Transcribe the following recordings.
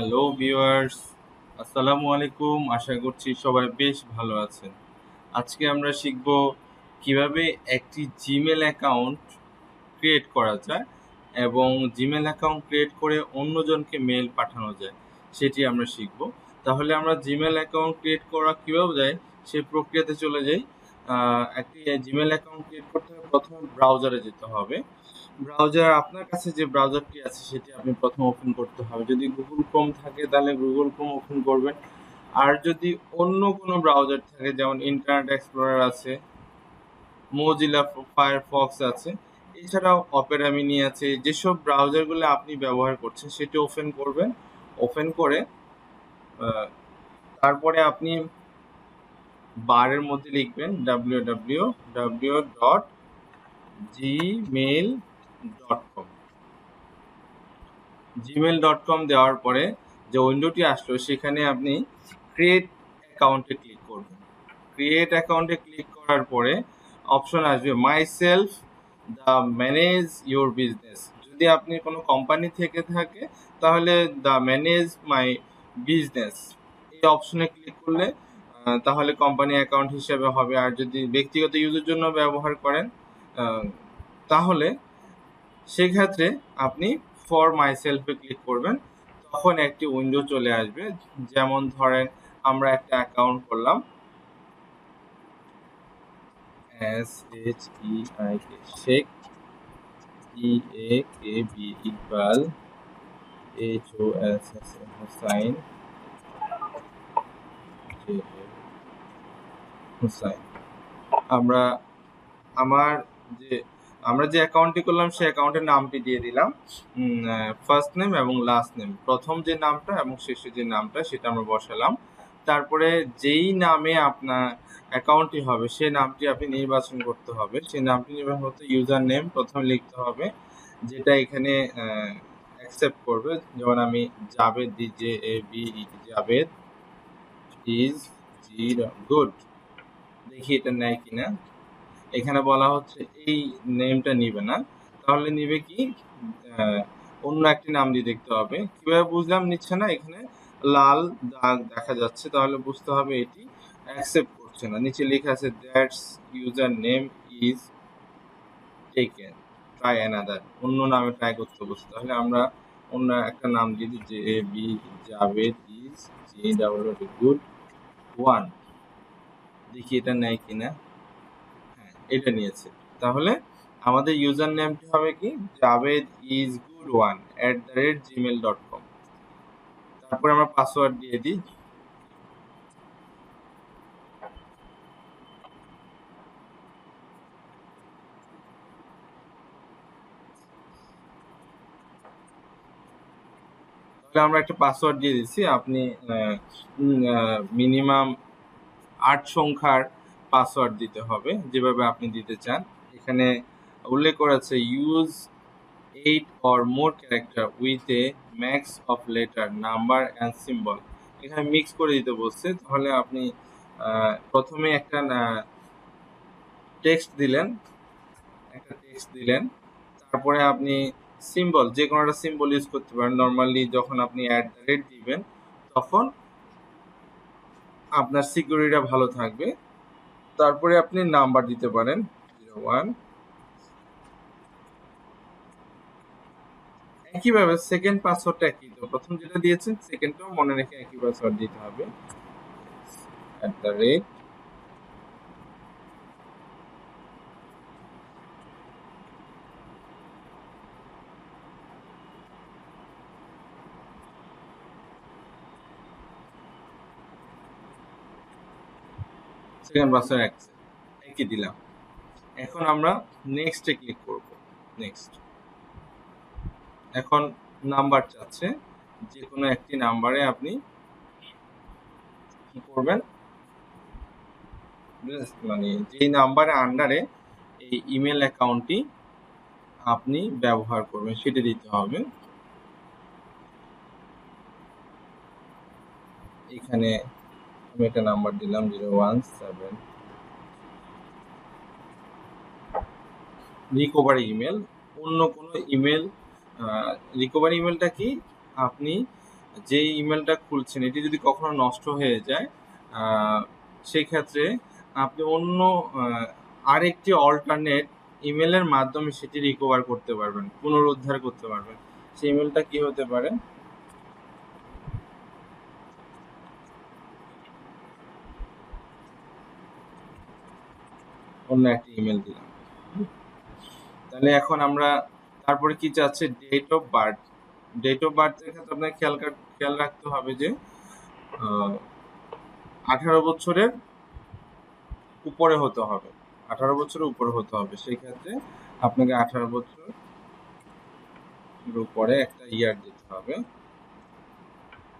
Hello viewers আসসালামু আলাইকুম। আশা করছি সবাই বেশ ভালো আছেন। আজকে আমরা শিখব কীভাবে একটি জিমেল অ্যাকাউন্ট ক্রিয়েট করা যায় এবং জিমেল অ্যাকাউন্ট ক্রিয়েট করে অন্যজনকে মেল পাঠানো যায়, সেটি আমরা শিখব। তাহলে আমরা জিমেল অ্যাকাউন্ট ক্রিয়েট করা কীভাবে যায় সেই প্রক্রিয়াতে চলে যাই। একটি জিমেল অ্যাকাউন্ট ক্রিয়েট করতে হলে প্রথমে ব্রাউজারে যেতে হবে। ব্রাউজার আপনার কাছে যে ব্রাউজারটি আছে সেটি আপনি প্রথম ওপেন করতে হবে। যদি গুগল ক্রোম থাকে, তাহলে গুগল ক্রোম ওপেন করবেন। আর যদি অন্য কোনো ব্রাউজার থাকে, যেমন ইন্টারনেট এক্সপ্লোরার আছে মোজিলা ফায়ারফক্স আছে, এছাড়াও অপেরা মিনি আছে, যেসব ব্রাউজারগুলো আপনি ব্যবহার করছেন, সেটি ওপেন করবেন। ওপেন করে তারপরে আপনি বারের মধ্যে লিখবেন W W W dot Gmail dot com Gmail dot com দেওয়ার পরে যে উইন্ডোটি আসলো, সেখানে আপনি ক্রিয়েট অ্যাকাউন্টে ক্লিক করবেন। ক্রিয়েট অ্যাকাউন্টে ক্লিক করার পরে অপশন আসবে myself the manage your business যদি আপনি কোনো কোম্পানি থেকে থাকে, তাহলে দ্য ম্যানেজ মাই বিজনেস এই অপশনে ক্লিক করলে তাহলে কোম্পানি অ্যাকাউন্ট হিসেবে হবে। আর যদি ব্যক্তিগত ইউজের জন্য ব্যবহার করেন তাহলে সেক্ষেত্রে আপনি ফর মাই সেলফে ক্লিক করবেন, তখন একটি উইন্ডো চলে আসবে। যেমন ধরেন, আমরা একটা অ্যাকাউন্ট করলাম। S H E I K Sheikh E A K B Iqbal H O S S Hussain Hussain আমরা, আমার যে আমরা যে অ্যাকাউন্টটি করলাম, সেই অ্যাকাউন্টের নামটি দিয়ে দিলাম। ফার্স্ট নেম এবং লাস্ট নেম প্রথম যে নামটা এবং শেষে যে নামটা, সেটা আমরা বসালাম। তারপরে যেই নামে আপনার অ্যাকাউন্টটি হবে সেই নামটি আপনি নির্বাচন করতে হবে। সেই নামটি নির্বাচন করতে ইউজার নেম প্রথমে লিখতে হবে, যেটা এখানে অ্যাকসেপ্ট করবে। যেমন আমি Javed D, J, A, B Javed is G good দেখি এটা নেয় কিনা। এখানে বলা হচ্ছে এই নেমটা নিবে না। তাহলে নিবে কি? অন্য একটি নাম দিয়ে দেখতে হবে। কীভাবে বুঝলাম? নিচ্ছে না এখানে লাল দাগ দেখা যাচ্ছে। তাহলে বুঝতে হবে এটি অ্যাকসেপ্ট করছে না। নিচে লেখা আছে that's user name is taken try another অন্য নামে ট্রাই করতে বসে। তাহলে আমরা অন্য একটা নাম দিয়ে দিই, যে A B Javed is G double good one দেখি এটা নেয় কিনা। এটা নিয়েছে। তাহলে আমাদের ইউজার নেমটি হবে কি? Javed is good one at the rate Gmail dot com. তারপরে আমরা পাসওয়ার্ড দিয়ে দিই। তাহলে আমরা একটা পাসওয়ার্ড দিয়ে দিচ্ছি। আপনি মিনিমাম আট সংখ্যার পাসওয়ার্ড দিতে হবে, যেভাবে আপনি দিতে চান। এখানে উল্লেখ করা আছে use eight or more character with a max of letter number and symbol এখানে মিক্স করে দিতে বলছে, তাহলে আপনি প্রথমে একটা টেক্সট দিলেন, একটা টেক্সট দিলেন, তারপরে আপনি সিম্বল যে কোনো একটা সিম্বল ইউজ করতে পারেন নর্মালি যখন আপনি অ্যাট দ্য রেট দিবেন, তখন আপনার সিকিউরিটিটা ভালো থাকবে। তারপরে আপনি নাম্বার দিতে পারেন, জিরো ওয়ান। একইভাবে সেকেন্ড পাসওয়ার্ডটা একই। তো প্রথম যেটা দিয়েছেন সেকেন্ডটাও মনে রেখে একই পাসওয়ার্ড দিতে হবে। অ্যাট দ্য রেট সেকেন্ড এক একই দিলাম। এখন আমরা নেক্সটে ক্লিক করব। নেক্সট এখন নাম্বার চাচ্ছে যে কোনো একটি নাম্বারে আপনি করবেন। মানে যেই নাম্বারের আন্ডারে এই ইমেল অ্যাকাউন্টটি আপনি ব্যবহার করবেন, সেটা দিতে হবে। এখানে আমি একটা নাম্বার দিলাম zero one seven. Recovery email অন্য কোনো ইমেল রিকভারি ইমেলটা কি? আপনি যে ইমেলটা খুলছেন এটি যদি কখনো নষ্ট হয়ে যায় আহ, সেই ক্ষেত্রে আপনি অন্য আরেকটি অল্টারনেট ইমেলের মাধ্যমে সেটি রিকভার করতে পারবেন পুনরুদ্ধার করতে পারবেন। সেই ইমেলটা কি হতে পারে? অন্য একটা ইমেল দিলাম। তাহলে এখন আমরা, তারপরে কি চাচ্ছে date of birth date of বার্থের ক্ষেত্রে আপনাকে খেয়াল খেয়াল রাখতে হবে যে আঠারো বছরের উপরে হতে হবে। আঠারো বছরের উপরে হতে হবে। সেই ক্ষেত্রে আপনাকে আঠারো বছর উপরে একটা ইয়ার দিতে হবে।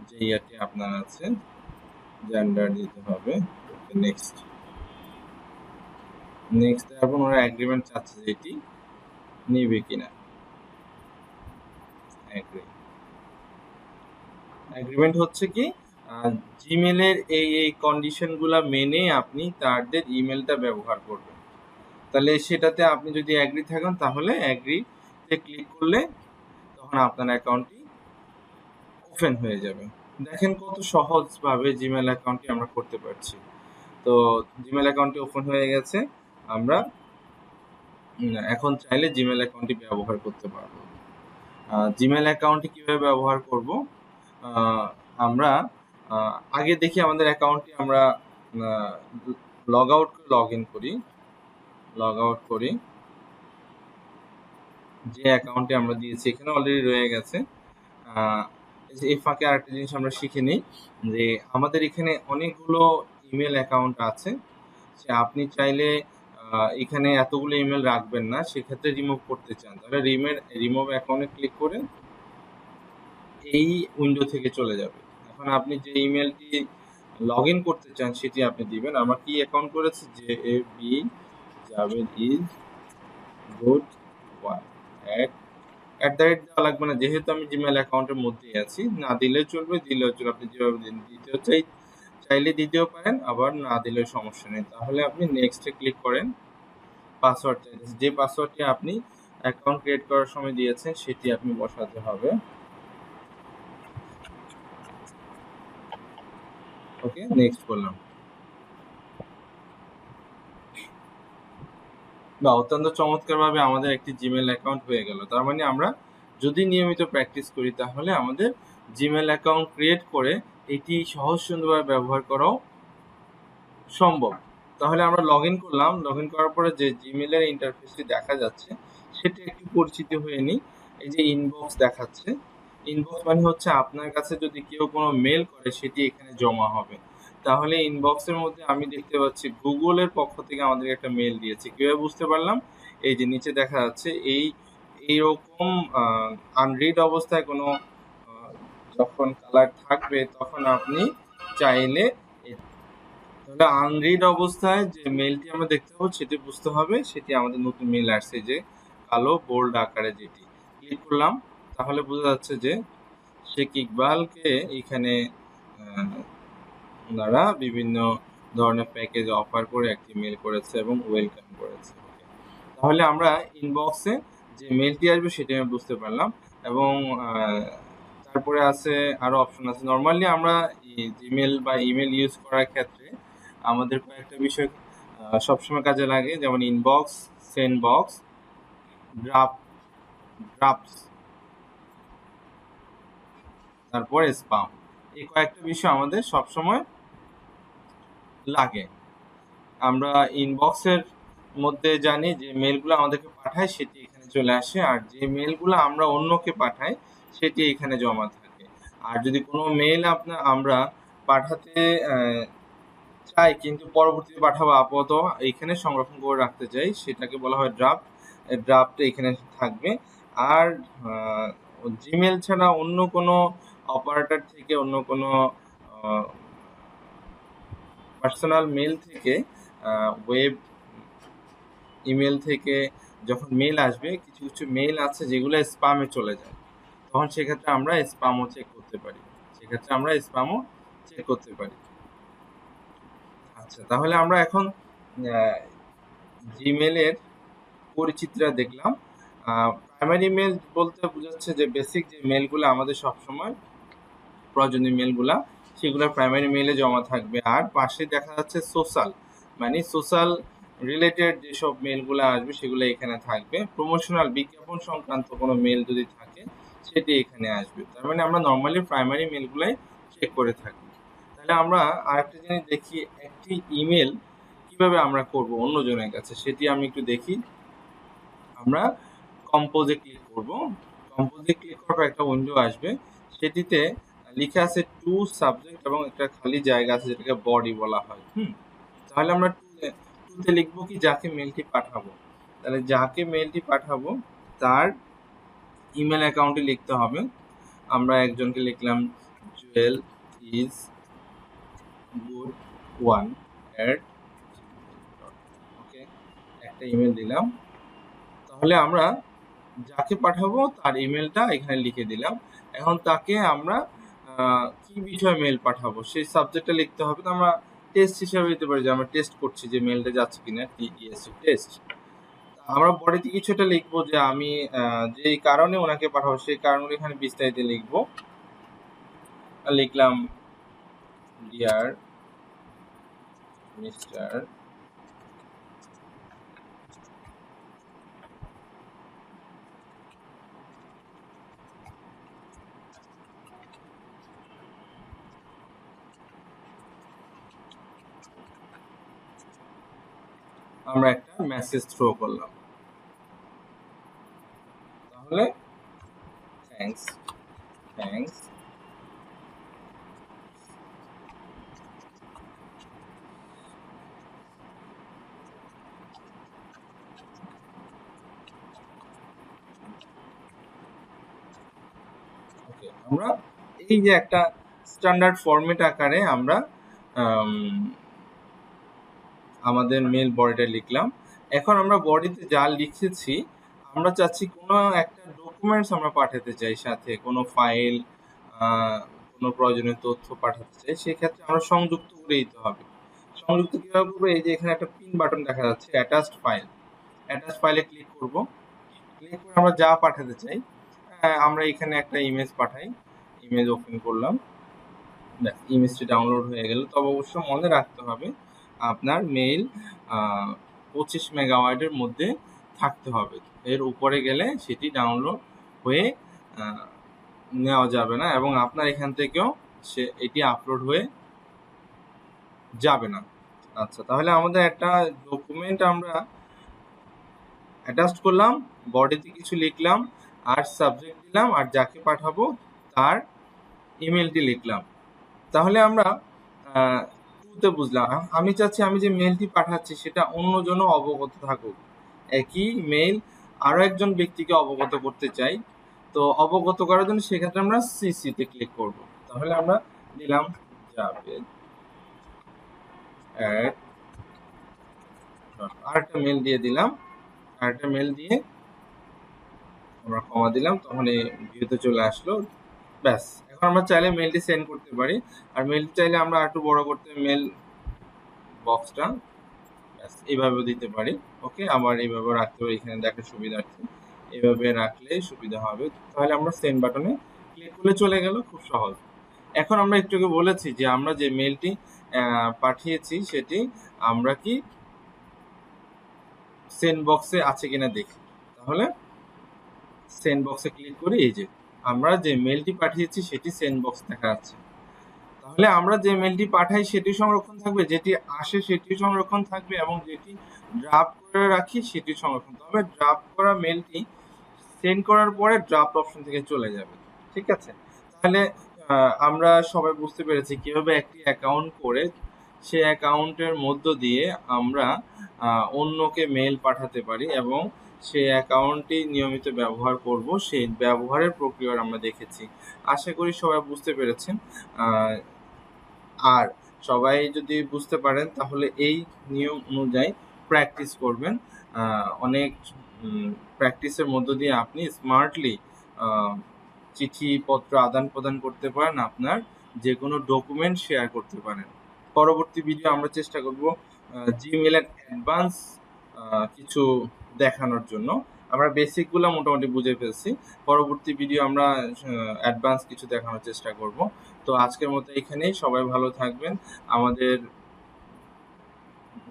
যে ইয়ারটি আপনার আছে জেন্ডার দিতে হবে। নেক্সট নেক্সট এখন ওরা এগ্রিমেন্ট চাচ্ছে যে এটি নিবে কিনা। এগ্রিমেন্ট হচ্ছে কি জিমেলের এই এই কন্ডিশনগুলা মেনে আপনি তাদের ইমেলটা ব্যবহার করবেন। তাহলে সেটাতে আপনি যদি অ্যাগ্রি থাকেন, তাহলে অ্যাগ্রিতে ক্লিক করলে তখন আপনার অ্যাকাউন্টটি ওপেন হয়ে যাবে। দেখেন কত সহজভাবে জিমেল অ্যাকাউন্টটি আমরা করতে পারছি। তো জিমেল অ্যাকাউন্টটি ওপেন হয়ে গেছে। আমরা এখন চাইলে জিমেল অ্যাকাউন্টটি ব্যবহার করতে পারব। জিমেল অ্যাকাউন্টটি কীভাবে ব্যবহার করব? আমরা আগে দেখি আমাদের অ্যাকাউন্টটি আমরা লগ আউট করে লগ ইন করি। লগ আউট করি। যে অ্যাকাউন্টে আমরা দিয়েছি, এখানে অলরেডি রয়ে গেছে। এই ফাঁকে আরেকটা জিনিস আমরা শিখে নিই, যে আমাদের এখানে অনেকগুলো ইমেল অ্যাকাউন্ট আছে। আপনি চাইলে এখানে এতগুলো ইমেল রাখবেন না, সেক্ষেত্রে রিমুভ করতে চান। তাহলে রিমের রিমুভ অ্যাকাউন্টে ক্লিক করে এই উইন্ডো থেকে চলে যাবে। এখন আপনি যে ইমেলটি লগ ইন করতে চান, সেটি আপনি দিবেন। আমার কি অ্যাকাউন্ট করেছে? যে A B Javed is good one at at the rate দেওয়া লাগবে না। যেহেতু আমি জিমেল অ্যাকাউন্টের মধ্যেই আছি, না দিলেও চলবে দিলেও চলবে। আপনি যেভাবে দিতে চাই চাইলে দিতেও পারেন, আবার না দিলেও সমস্যা নেই। তাহলে আপনি নেক্সটে ক্লিক করেন পাসওয়ার্ড চাইতেছে যে পাসওয়ার্ডটি আপনি অ্যাকাউন্ট ক্রিয়েট করার সময় দিয়েছেন, সেটি আপনি বসাতে হবে। ওকে নেক্সট করলাম বা অত্যন্ত চমৎকারভাবে আমাদের একটি জিমেল অ্যাকাউন্ট হয়ে গেল। তার মানে আমরা যদি নিয়মিত প্র্যাকটিস করি, তাহলে আমাদের জিমেল অ্যাকাউন্ট ক্রিয়েট করে এটি সহজ সুন্দরভাবে ব্যবহার করাও সম্ভব। তাহলে আমরা লগ ইন করলাম। লগ ইন করার পরে যে জিমেলের ইন্টারফেসটি দেখা যাচ্ছে, সেটি একটু পরিচিত হয়ে নিই। এই যে ইনবক্স দেখাচ্ছে। ইনবক্স মানে হচ্ছে আপনার কাছে যদি কেউ কোনো মেল করে, সেটি এখানে জমা হবে। তাহলে ইনবক্সের মধ্যে আমি দেখতে পাচ্ছি গুগলের পক্ষ থেকে আমাদের একটা মেল দিয়েছে। কীভাবে বুঝতে পারলাম? এই যে নিচে দেখা যাচ্ছে, এই, এইরকম আনরিড অবস্থায় কোনো যখন কালার থাকবে, তখন আপনি চাইলে তাহলে আনরিড অবস্থায় যে মেলটি আমরা দেখতে পাবো, সেটি বুঝতে হবে। সেটি আমাদের নতুন মেল আসছে যে কালো বোল্ড আকারে যেটি। ক্লিক করলাম, তাহলে বোঝা যাচ্ছে যে শেখ ইকবালকে এখানে ওনারা বিভিন্ন ধরনের প্যাকেজ অফার করে একটি মেল করেছে এবং ওয়েলকাম করেছে। তাহলে আমরা ইনবক্সে যে মেলটি আসবে, সেটি আমি বুঝতে পারলাম এবং তারপরে আছে আরও অপশন আছে। নর্মালি আমরা জিমেল বা ইমেল ইউজ করার ক্ষেত্রে আমাদের কয়েকটা বিষয় সবসময় কাজে লাগে, যেমন inbox send box draft drafts তারপর স্পাম এই কয়েকটা বিষয় আমাদের সবসময় লাগে। আমরা ইনবক্সের মধ্যে জানি যে মেলগুলো আমাদেরকে পাঠায়, সেটি এখানে চলে আসে। আর যে মেলগুলো আমরা অন্যকে পাঠাই সেটি এখানে জমা থাকে। আর যদি কোনো মেল আপনার আমরা পাঠাতে চাই কিন্তু পরবর্তীতে পাঠাবো আপাতত, এখানে সংরক্ষণ করে রাখতে চাই, সেটাকে বলা হয় ড্রাফট ড্রাফটে এখানে থাকবে। আর জিমেল ছাড়া অন্য কোনো অপারেটর থেকে, অন্য কোনো পার্সোনাল মেল থেকে ওয়েব ইমেল থেকে যখন মেল আসবে, কিছু কিছু মেল আছে যেগুলো স্পামে চলে যায়। তখন সেক্ষেত্রে আমরা স্পামও চেক করতে পারি। সেক্ষেত্রে আমরা স্পামও চেক করতে পারি। আচ্ছা তাহলে আমরা এখন জিমেলের পরিচিতিটা দেখলাম। প্রাইমারি মেল বলতে বোঝাচ্ছে যে বেসিক যে মেলগুলো আমাদের সবসময় প্রয়োজনীয় মেলগুলা সেগুলো প্রাইমারি মেলে জমা থাকবে। আর পাশে দেখা যাচ্ছে সোশ্যাল মানে সোশ্যাল রিলেটেড যেসব মেলগুলো আসবে সেগুলো এখানে থাকবে। প্রমোশনাল বিজ্ঞাপন সংক্রান্ত কোনো মেল যদি থাকে সেটি এখানে আসবে। তার মানে আমরা নর্মালি প্রাইমারি মেলগুলাই চেক করে থাকি। তাহলে আমরা আরেকটা জিনিস দেখি, একটি ইমেল কীভাবে আমরা করব অন্যজনের কাছে, সেটি আমি একটু দেখি। আমরা কম্পোজে ক্লিক করব। কম্পোজে ক্লিক করার একটা উইন্ডো আসবে। সেটিতে লিখে আছে টু সাবজেক্ট এবং একটা খালি জায়গা আছে, যেটাকে বডি বলা হয়। হুম? তাহলে আমরা টুতে লিখব কি, যাকে মেলটি পাঠাবো। তাহলে যাকে মেলটি পাঠাবো, তার ইমেল অ্যাকাউন্টে লিখতে হবে। আমরা একজনকে লিখলাম Jewel is good one at okay একটা ইমেল দিলাম। তাহলে আমরা যাকে পাঠাবো তার ইমেলটা এখানে লিখে দিলাম। এখন তাকে আমরা কি বিষয়ে মেল পাঠাবো? সেই সাবজেক্টটা লিখতে হবে। তো আমরা টেস্ট হিসাবে দিতে পারি যে আমরা টেস্ট করছি যে মেলটা যাচ্ছে কিনা টিইএসসি টেস্ট আমরা বডিতে কিছু একটা লিখব যে আমি যেই কারণে ওনাকে পাঠাবো, সেই কারণগুলো এখানে বিস্তারিত লিখব। লিখলাম ডিয়ার মিস্টার আমরা একটা মেসেজ থ্রো করলাম তাহলে থ্যাঙ্কস থ্যাঙ্কস আমরা এই যে একটা স্ট্যান্ডার্ড ফরম্যাট আকারে আমরা আমাদের মেল বডিটা লিখলাম। এখন আমরা বডিতে যা লিখেছি, আমরা চাচ্ছি কোনো একটা ডকুমেন্টস আমরা পাঠাতে চাই সাথে, কোনো ফাইল কোনো প্রয়োজনীয় তথ্য পাঠাতে চাই, সেক্ষেত্রে আমরা সংযুক্ত করে দিতে হবে। সংযুক্ত কীভাবে করব এই যে এখানে একটা পিন বাটন দেখা যাচ্ছে অ্যাটাচড ফাইল অ্যাটাচ ফাইলে ক্লিক করব। ক্লিক করে আমরা যা পাঠাতে চাই আমরা এখানে একটা ইমেজ পাঠাই। ইমেজ ওপেন করলাম। ইমেজটি ডাউনলোড হয়ে গেল। তবে অবশ্য মনে রাখতে হবে, আপনার মেইল পঁচিশ মেগাওয়াইটের মধ্যে থাকতে হবে। এর উপরে গেলে সেটি ডাউনলোড হয়ে নেওয়া যাবে না এবং আপনার এখান থেকেও সে, এটি আপলোড হয়ে যাবে না। আচ্ছা তাহলে আমাদের একটা ডকুমেন্ট আমরা অ্যাটাচ করলাম বডিতে কিছু লিখলাম, আর সাবজেক্ট দিলাম, আর যাকে পাঠাবো তার ইমেলটি লিখলাম। তাহলে আমরা টুতে বুঝলাম, আমি চাচ্ছি আমি যে মেলটি পাঠাচ্ছি সেটা অন্যজনও অবগত থাকুক। একই মেল আরও একজন ব্যক্তিকে অবগত করতে চাই। তো অবগত করার জন্য সেক্ষেত্রে আমরা সিসিতে ক্লিক করব। তাহলে আমরা দিলাম জাভেদ আরেকটা মেল দিয়ে দিলাম। আরেকটা মেল দিয়ে আমরা কমা দিলাম, তখন এই চলে আসলো। ব্যাস, এখন আমরা চাইলে মেলটি সেন্ড করতে পারি। আর মেলটি চাইলে আমরা একটু বড় করতে মেল বক্সটা ব্যাস এইভাবে দিতে পারি। ওকে আবার এইভাবে রাখতে পারি, এখানে দেখে সুবিধার্থে। এভাবে রাখলে সুবিধা হবে। তাহলে আমরা সেন্ড বাটনে ক্লিক করলে চলে গেল খুব সহজ। এখন আমরা একটুকে বলেছি যে আমরা যে মেলটি পাঠিয়েছি সেটি আমরা কি সেন্ড বক্সে আছে কিনা দেখি। তাহলে সেন্ড বক্সে ক্লিক করি, এই যে আমরা যে মেলটি পাঠিয়েছি সেটি সেন্ড বক্স দেখা যাচ্ছে। তাহলে আমরা যে মেলটি পাঠাই সেটি সংরক্ষণ থাকবে, যেটি আসে সেটি সংরক্ষণ থাকবে এবং যেটি ড্রাফট করে রাখি সেটি সংরক্ষণ। তবে ড্রাফট করা মেলটি সেন্ড করার পরে ড্রাফট অপশন থেকে চলে যাবে, ঠিক আছে? তাহলে আমরা সবাই বুঝতে পেরেছি কীভাবে একটি অ্যাকাউন্ট করে সে অ্যাকাউন্টের মধ্য দিয়ে আমরা অন্যকে মেল পাঠাতে পারি এবং সেই অ্যাকাউন্টটি নিয়মিত ব্যবহার করব। সেই ব্যবহারের প্রক্রিয়া আমরা দেখেছি। আশা করি সবাই বুঝতে পেরেছেন। আর সবাই যদি বুঝতে পারেন, তাহলে এই নিয়ম অনুযায়ী প্র্যাকটিস করবেন। অনেক প্র্যাকটিসের মধ্য দিয়ে আপনি স্মার্টলি চিঠিপত্র আদান প্রদান করতে পারেন, আপনার যে কোনো ডকুমেন্ট শেয়ার করতে পারেন। পরবর্তী ভিডিও আমরা চেষ্টা করব জিমেলের অ্যাডভান্স কিছু দেখানোর জন্য। আমরা বেসিকগুলো মোটামুটি বুঝে ফেলছি। পরবর্তী ভিডিও আমরা অ্যাডভান্স কিছু দেখানোর চেষ্টা করব। তো আজকের মতো এখানেই। সবাই ভালো থাকবেন। আমাদের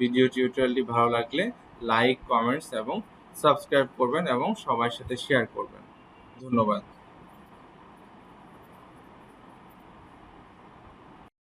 ভিডিও টিউটোরিয়ালটি ভালো লাগলে লাইক কমেন্টস এবং সাবস্ক্রাইব করবেন এবং সবার সাথে শেয়ার করবেন। ধন্যবাদ।